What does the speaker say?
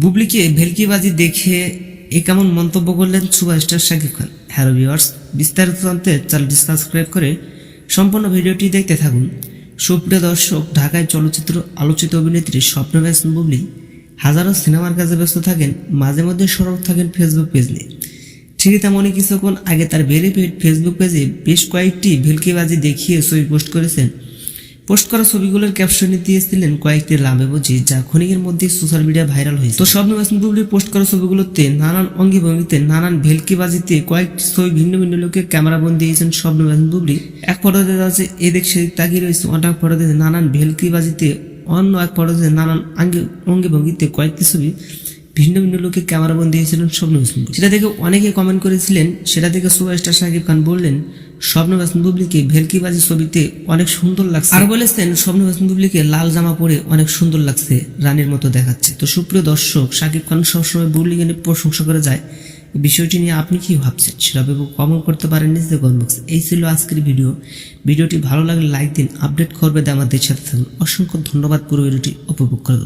বুবলিকে ভেলকিবাজি দেখে এ কেমন মন্তব্য করলেন superstar Shakib Khan. Hello viewers, বিস্তারিত জানতে চ্যানেলটি সাবস্ক্রাইব করে সম্পূর্ণ ভিডিওটি দেখতে থাকুন। সুপ্রিয় দর্শক, ঢাকায় চলচ্চিত্র আলোচিত অভিনেত্রী স্বপ্ন ব্যস্ত বুবলি হাজারো সিনেমার কাজে ব্যস্ত থাকেন, মাঝে মধ্যে সরব থাকেন ফেসবুক পেজ নিয়ে। ঠিক তেমনই কিছুক্ষণ আগে তার ভেরিফাইড ফেসবুক পেজে বেশ কয়েকটি ভেলকিবাজি দেখিয়ে ছবি পোস্ট করেছেন পোস্ট করা ছবিগুলোর ক্যাপশনে দিয়েছিলেন কয়েকটি লাভে বুঝি, যা ক্ষণিকের মধ্যে সোশ্যাল মিডিয়া ভাইরাল হয়েছে। তো স্বপ্ন হাসান বুবলির পোস্ট করা ছবিগুলোতে নানান অঙ্গি ভঙ্গিতে নানান ভেলকি বাজিতে কয়েকটি ছবি ভিন্ন ভিন্ন লোকে ক্যামেরা বন্দি দিয়েছেন স্বপ্ন হাসান বুবলি। এক ফটোতে আছে এদিক সেদিক তাকিয়ে রয়েছে অনেক ফটোতে নানান ভেলকি বাজিতে অন্য এক ফটোতে নানান আঙ্গি অঙ্গি ভঙ্গিতে কয়েকটি ছবি ভিন্ন ভিন্ন লোকে ক্যামেরা বন্দি হয়েছিলেন স্বপ্ন হাসান। সেটা দেখে অনেকে কমেন্ট করেছিলেন, সেটা দেখে সুপারস্টার সাকিব খান বললেন স্বপ্ন হাসান বুবলিকে ভেলকিবাজি ছবিতে অনেক সুন্দর লাগছে। আর বলেছেন স্বপ্ন হাসান বুবলিকে লাল জামা পরে অনেক সুন্দর লাগছে, রানীর মতো দেখাচ্ছে। তো সুপ্রিয় দর্শক, সাকিব খান সবসময় বুবলিকে নিয়ে প্রশংসা করে যায়। বিষয়টি নিয়ে আপনি কি ভাবছেন সেটা ভেবে কমেন্ট করতে পারেন নিচে কমেন্ট বক্সে এই ছিল আজকের ভিডিও ভিডিওটি ভালো লাগলে লাইক দিন আপডেট করবে আমাদের সাথে থাকুন। অসংখ্য ধন্যবাদ পুরো ভিডিওটি উপভোগ করে